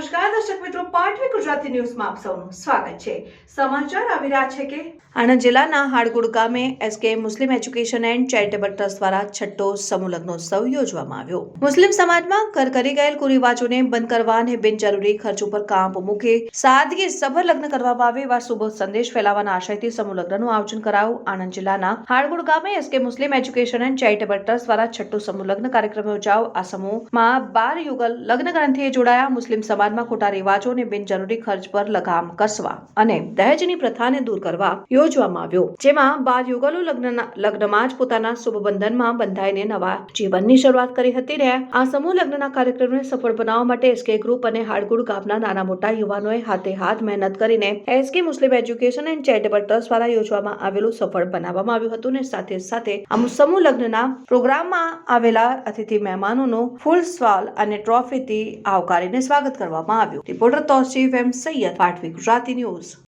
નમસ્કાર, દર્શક મિત્રો, પાટવી ગુજરાતી ન્યૂઝમાં આપ સૌનું સ્વાગત છે. સમાચાર આવી રહ્યા છે કે આણંદ જિલ્લાના હાડગુડ ગામે SK Muslim education and charitable trust દ્વારા છઠ્ઠો સમૂહ લગ્નોત્સવ યોજવામાં આવ્યો. મુસ્લિમ સમાજમાં ઘર કરી ગયેલ કુરિવાજોને બંધ કરવા અને બિનજરૂરી ખર્ચ ઉપર કામ મૂકે સાદગી સભર લગ્ન કરવામાં આવે એવા શુભ સંદેશ ફેલાવવાના આશયથી સમૂહ લગ્નનું આયોજન કરાયું આણંદ જિલ્લાના હાડગુડ ગામે SK Muslim education and charitable trust દ્વારા છઠ્ઠો સમૂહ લગ્ન કાર્યક્રમ યોજાયો. આ સમૂહમાં બાર યુગલ લગ્ન ગ્રંથિએ જોડાયા. મુસ્લિમ સમાજમાં ખોટા રિવાજો અને બિનજરૂરી ખર્ચ પર લગામ કસવા અને દહેજની પ્રથાને દૂર કરવા યોજવામાં આવ્યો. જેમાં બાર યુગલો લગ્નના લગ્નમાં જ પોતાના શુભ બંધનમાં બંધાઈને નવા જીવનની શરૂઆત કરી હતી ને આ સમૂહ લગ્નના કાર્યક્રમને સફળ બનાવવા માટે એસકે ગ્રુપ અને હાડગુડ ગામના નાના મોટા યુવાનોએ હાથે હાથ મહેનત કરીને SK Muslim education and charitable trust દ્વારા યોજવામાં આવેલું સફળ બનાવવામાં આવ્યું હતું ને સાથે સાથે આ સમૂહ લગ્નના પ્રોગ્રામમાં આવેલા અતિથિ મહેમાનોનો ફૂલ સ્વાલ અને ટ્રોફીથી આવકારીને સ્વાગત કરવામાં આવ્યું. Reporter Tosif M Saiyed Patvi Gujarati news.